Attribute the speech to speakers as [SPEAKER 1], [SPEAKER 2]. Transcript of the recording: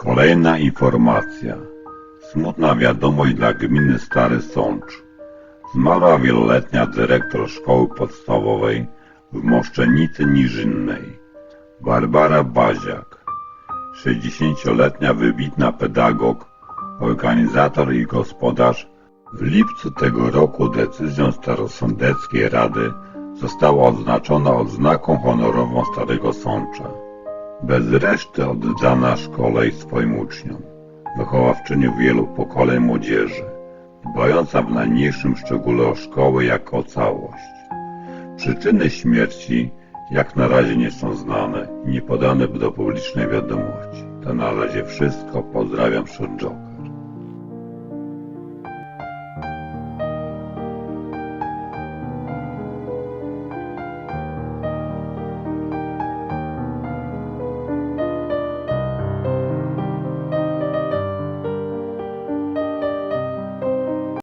[SPEAKER 1] Kolejna informacja. Smutna wiadomość dla gminy Stary Sącz. Zmarła wieloletnia dyrektor szkoły podstawowej w Moszczenicy Niżynnej. Barbara Baziak. 60-letnia wybitna pedagog, organizator i gospodarz w lipcu tego roku decyzją Starosądeckiej Rady została odznaczona odznaką honorową Starego Sącza. Bez reszty oddana szkole i swoim uczniom, wychowawczyni wielu pokoleń młodzieży, dbająca w najmniejszym szczególe o szkołę jako o całość. Przyczyny śmierci jak na razie nie są znane i nie podane do publicznej wiadomości. To na razie wszystko. Pozdrawiam Szurdzioka.